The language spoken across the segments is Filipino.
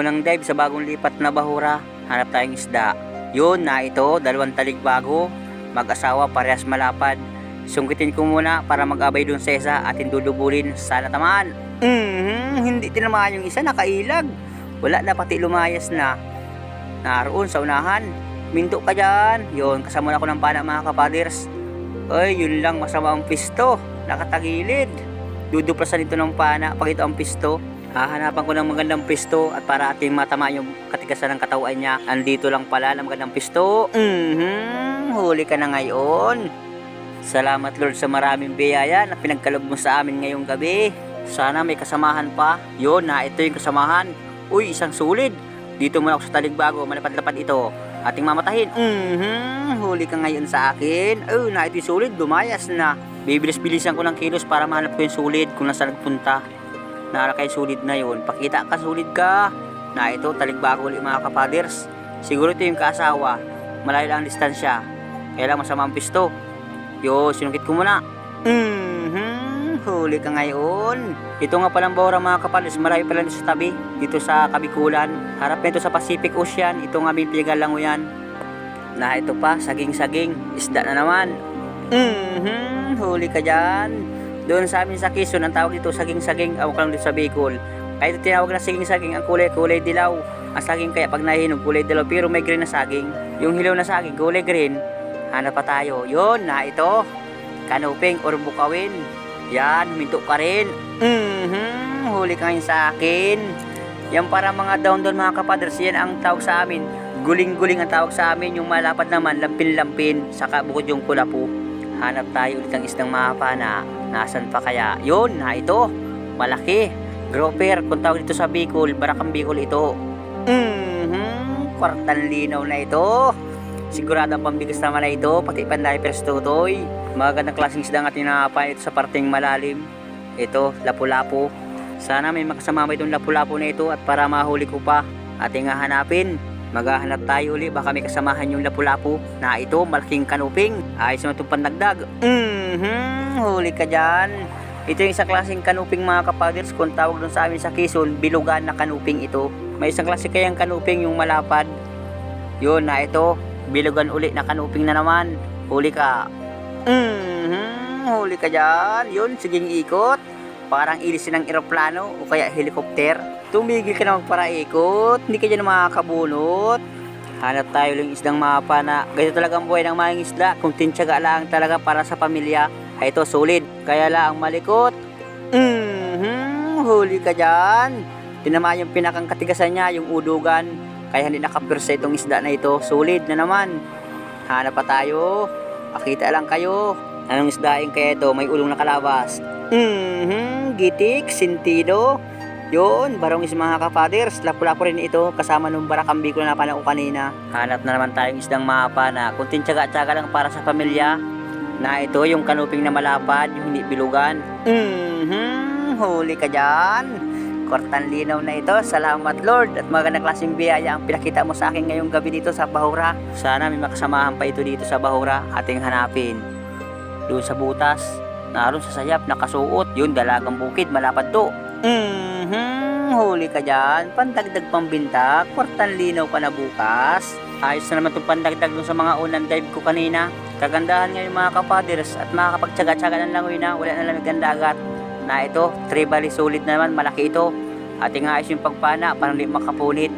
dive sa bagong lipat na bahura. Hanap tayong isda. Yun na ito, dalawang taligbago. Mag-asawa parehas malapad. Sungkitin ko muna para mag-abay dun sa isa at hindudubulin. Sana tamaan. Mhm, hindi tinamaan yung isa, nakailag. Wala na pati lumayas na. Naroon sa unahan. Minto ka dyan. Yun, kasama na ako ng pana mga kapaders. Ay, yun lang masama ang pisto. Nakatagilid. Duduplasan ito ng pana pag ito ang pisto. Hahanapan ko ng magandang pisto at para ating matama yung katigasan ng katawan niya. Andito lang pala ng magandang pisto. Mhm, huli ka na ngayon. Salamat Lord sa maraming biyaya na pinagkalog mo sa amin ngayong gabi. Sana may kasamahan pa. Yun na, ito yung kasamahan. Uy, isang sulid. Dito muna ako sa taligbago, malapad-lapad ito. Ating mamatahin. Mhm, huli ka ngayon sa akin. Oh, na ito yung sulid, dumayas na. Bibilis-bilisan ko ng kilos para mahanap ko yung sulid kung nasa nagpunta. Nakalakay sulid na yun. Pakita ka, sulid ka. Na ito, taligbago ulit mga kapaders. Siguro ito yung kasawa. Malayo lang ang distansya. Kaya lang masama ang pisto. Yo, sinungkit ko muna. Mhm, huli ka ngayon. Ito nga palang bahura mga kapaders. Malayo pala sa tabi. Dito sa Kabikulan. Harap nito sa Pacific Ocean. Ito nga binipigal lang yan. Na ito pa, saging-saging. Isda na naman. Mhm, huli ka dyan. Doon sa amin sa Quezon, ang tawag dito saging-saging, awak lang dito sa Bicol. Kaya ito tinawag na saging-saging, ang kulay-kulay dilaw. Ang saging kaya pag nahinog, kulay dilaw, pero may green na saging. Yung hilaw na saging, kulay green. Hanap pa tayo. Yun, na ito. Kanuping or bukawin. Yan, huminto ka rin. Mhm, huli ka sa akin. Yan para mga down down mga kapaders, yan ang tawag sa amin. Guling-guling ang tawag sa amin, yung malapad naman, lampin-lampin, saka bukod yung kulapo. Hanap tayo ulit ng isdang mapana. Nasaan pa kaya? Yun, na ito. Malaki. Grouper, kung tawag dito sa Bicol, Barakang Bicol ito. Mhm, kwartan linaw na ito. Sigurado ang pambigas naman na ito, pati pandipers tutoy. Magandang klaseng isda ang ating nakakapan ito sa parteng malalim. Ito, lapu-lapu. Sana may makasama mo itong lapu-lapu na ito at para mahuli ko pa, ating hahanapin. Maghahanap tayo uli, baka may kasamahan yung lapu-lapu na ito, malaking kanuping. Ayos naman itong pandagdag. Mhm, huli ka dyan. Ito yung isang klaseng kanuping mga kapaders, kung tawag doon sa amin sa Quezon, bilugan na kanuping ito. May isang klase kayang kanuping yung malapad. Yun na ito, bilugan uli na kanuping na naman. Huli ka. Mhm, huli ka dyan. Yun, siging ikot. Parang ilisin ng eroplano o kaya helicopter. Tumigil ka na magparaikot. Hindi ka dyan makakabunot. Hanap tayo lang isdang mapa na ganito talaga ang buhay ng mga isda. Kung tinsyaga lang talaga para sa pamilya. Ay ito, solid. Kaya lang malikot. Mhm, huli ka dyan. Tinama yung pinakang katigasan niya, yung udugan. Kaya hindi nakapirsa itong isda na ito. Solid na naman. Hanap pa tayo. Pakita lang kayo. Anong isdaing kaya ito? May ulong nakalabas. Mhm, gitik, sintido. Yun, barong is mga kapaders. Lapu-lapu rin ito kasama nung barakambi ko na ko kanina. Hanap na naman tayong isdang mapa na kung tintsaga-tsaga lang para sa pamilya. Na ito yung kanuping na malapad, yung hindi bilugan. Mhm, huli ka dyan. Kortan linaw na ito. Salamat Lord at magandang klaseng biyaya ang pinakita mo sa akin ngayong gabi dito sa Bahura. Sana may makasamahan pa ito dito sa Bahura ating hanapin. Doon sa butas, naroon sa sayap, nakasuot. Yun, dalagang bukid, malapad to. Mhm, huli ka dyan. Pandagdag pambinta, kwartan linaw ka na bukas. Ayos na naman itong pandagdag dun sa mga unang dive ko kanina. Kagandahan ngayon mga kapaders at makakapagtsaga-tsaga ng langoy na wala na lamig ang dagat. Na ito, tribally solid na naman, malaki ito. Ating ayos yung pagpana para hindi makapunit.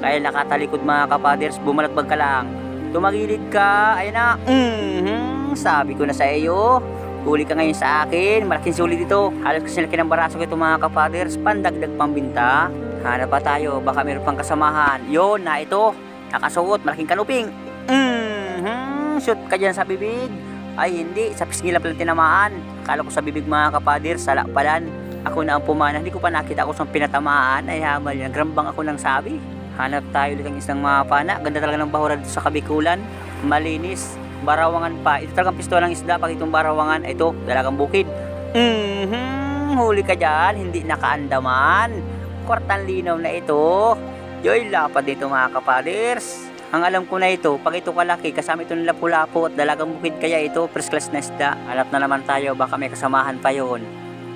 Kaya nakatalikod mga kapaders, bumalagbag ka lang. Tumagilid ka, ayun na. Mhm, sabi ko na sa iyo. Huli ka ngayon sa akin. Malaking sulit ito. Halos kasi laki ng baraso ko ito mga kapaders. Pandagdag pambinta. Hanap pa tayo. Baka meron pang kasamahan. Yon na ito. Nakasuot. Malaking kanuping. Mhm. Shoot ka dyan sa bibig. Ay hindi. Sa pisngi lang pala tinamaan. Akala ko sa bibig mga kapaders. Sala palan. Ako na ang pumana. Hindi ko pa nakita ako sa pinatamaan. Ay hamal yan. Grambang ako ng sabi. Hanap tayo ulit ng isang mga pana. Ganda talaga ng bahura dito sa kabikulan. Malinis barawangan pa. Ito talagang pistola ng isda pag itong barawangan. Ito, dalagang bukid. Mhm, huli ka dyan, hindi nakaandaman. Kwartan linaw na ito. Yoy, lapad dito mga kapaders. Ang alam ko na ito, pag ito kalaki, kasama ito ng lapu-lapu at dalagang bukid kaya ito, first class na isda. Hanap na naman tayo, baka may kasamahan pa yon.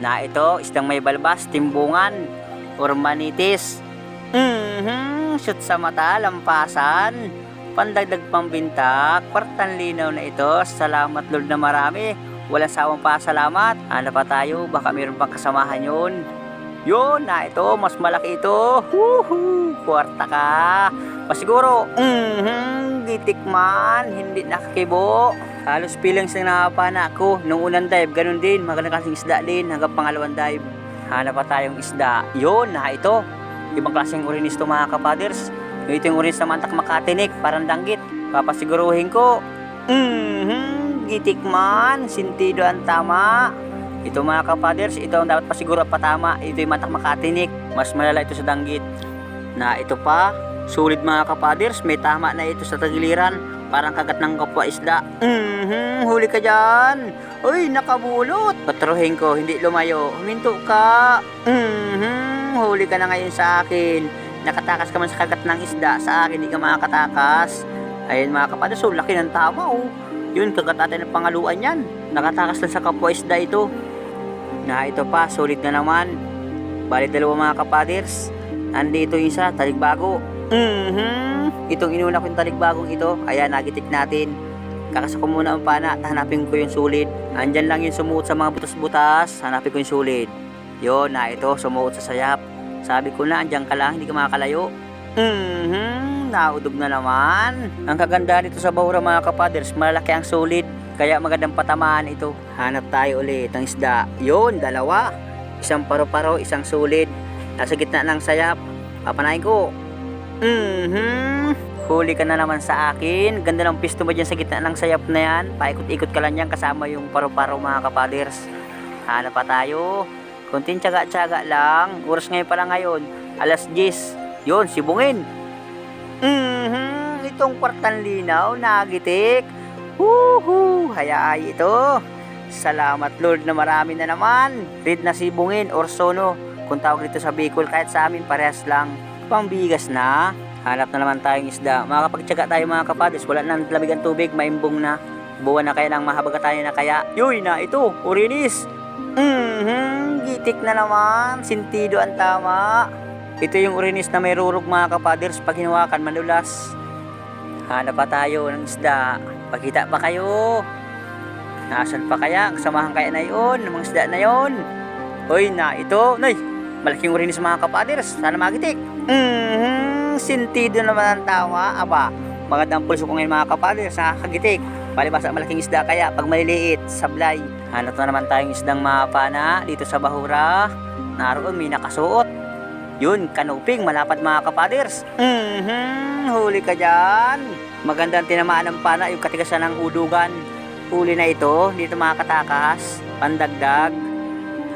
Na ito, isdang may balbas, timbungan, or manitis. Mhm, shoot sa mata, lampasan. Pandagdag pambinta, kwartang linaw na ito. Salamat Lord na marami. Walang sawang pasalamat. Ano pa tayo? Baka mayroon pang kasamahan yun. Yun na ito, mas malaki ito. Woohoo! Kwarta ka. Pasiguro, mhm, gitikman, hindi nakakibo. Halos feelings na napapana ako. Nung unang dive, ganun din. Magandang klaseng isda din hanggang pangalawang dive. Hanap pa tayong isda. Yun, na ito. Ibang klaseng urinis to mga kapaders. Ito yung urinis na mantak makatinik, parang danggit. Papasiguruhin ko. Mhm, gitikman, sintido ang tama. Ito mga kapaders, ito ang dapat pasiguro at patama. Ito yung mantak makatinik. Mas malala ito sa danggit. Na ito pa, sulit mga kapaders, may tama na ito sa tagiliran. Parang kagat ng kapwa isda. Mhm, huli ka dyan. Uy, nakabulot. Patruhin ko, hindi lumayo. Huminto ka. Mhm, huli ka na ngayon sa akin. Nakatakas ka man sa kagat ng isda. Sa akin, hindi ka makakatakas. Ayun mga kapaders, oh, laki ng tama oh. Yun, kagat natin ng pangaluan yan. Nakatakas lang sa kapwa isda ito. Na ito pa, sulit na naman. Bali dalawa mga kapaders. Andito yung isa, taligbago. Mhm. Itong inuna ko yung taligbagong ito. Ayan, nagitik natin. Kakasa ko muna ang pana hanapin ko yung sulit. Andyan lang yung sumuot sa mga butas-butas. Hanapin ko yung sulit. Yun, na ito, sumuot sa sayap. Sabi ko na, andyan ka lang, hindi ka makakalayo. Mhm, naudog na naman. Ang kagandahan nito sa Bahura mga kapaders, malalaki ang sulit. Kaya magandang patamaan ito. Hanap tayo ulit ng isda. Yun, dalawa. Isang paro-paro, isang sulit. Nasa gitna ng sayap. Papanayin ko. Mhm. Huli ka na naman sa akin. Ganda ng pisto mo dyan sa gitna ng sayap na yan. Paikot-ikot ka lang yan kasama yung paro-paro mga kapaders. Hanap pa tayo. Kunting tsaga-tsaga lang. Oras ngayon pala ngayon. Alas 10. Yun, sibungin. Mhm. Itong kwartang linaw, nagitik. Woohoo! Hayaay ito. Salamat Lord na marami na naman. Red na sibungin or sono. Kung tawag dito sa Bicol, kahit sa amin parehas lang. Pangbigas na. Hanap na naman tayong isda. Makakapagtsaga tayo mga kapadis. Wala nang lamig ang tubig, maimbong na. Buwan na kaya ng mahabaga tayo na kaya. Yuy na ito, urinis. Mhm, gitik na naman. Sintido ang tama. Ito yung urinis na may rurog mga kapaders. Pag hinawakan, manulas. Hanap pa tayo ng isda. Pakita pa kayo. Nasaan pa kaya? Kasamahan kaya na yun, ng mga isda na yun. Hoy na ito, nay, malaking urinis mga kapaders. Sana magitik. Mhm, sintido naman ang tawa. Aba, magandang pulso ko ngayon mga kapaders, nakakagitik. Palibasa malaking isda kaya pag maliliit, sablay. Hanap na naman tayong isdang mapana dito sa Bahura. Naroon may nakasuot. Yun, kanuping, malapad mga kapaders. Mhm, huli ka dyan. Magandang tinamaan ng pana yung katigasan ng udugan. Huli na ito, dito makakatakas. Pandagdag.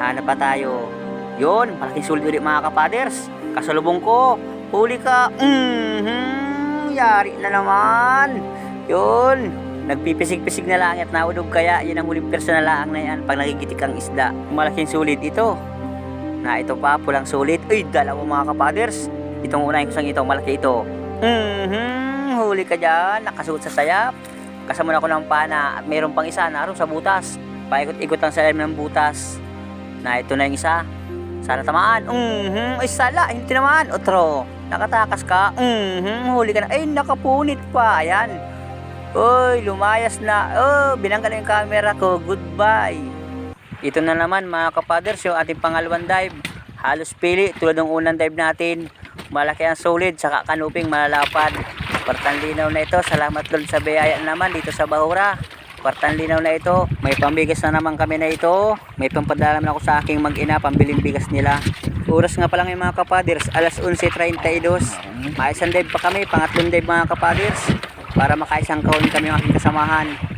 Hanap pa tayo. Yun, malaking sulit ulit mga kapaders. Kasalubong ko. Huli ka. Mhm, yari na naman. Yun, nagpipisig-pisig na langit na udog kaya yun ang huling persa na laang na yan pag nagigitik ang isda. Malaking sulit ito. Na ito pa, pulang sulit. Uy, dalawa mga kapaders. Itong unahin ko sa ito, malaki ito. Mhm, huli ka dyan. Nakasuot sa sayap. Kasama na ko ng pana at mayroon pang isa naroon sa butas. Paikot-ikot ang salim ng butas. Na ito na yung isa. Sana tamaan. Mhm, ay sala, hindi naman. Otro, nakatakas ka. Mhm, huli ka na. Ay, nakapunit pa. Ayan. Uy, lumayas na. Oh, binangga na yung camera ko. Goodbye. Ito na naman mga kapaders, yung ating pangalawang dive. Halos pili tulad ng unang dive natin. Malaki ang solid, saka kanuping malalapad. Kwartang linaw na ito. Salamat Lord sa biyaya naman dito sa Bahura. Kwartang linaw na ito. May pambigas na naman kami na ito. May pampadala naman ako sa aking mag-ina, pambiling bigas nila. Oras nga pa lang yung mga kapaders, alas 11.32. May isang dive pa kami, pangatlong dive mga kapaders. Para makaisang kahon kami ng aking kasamahan.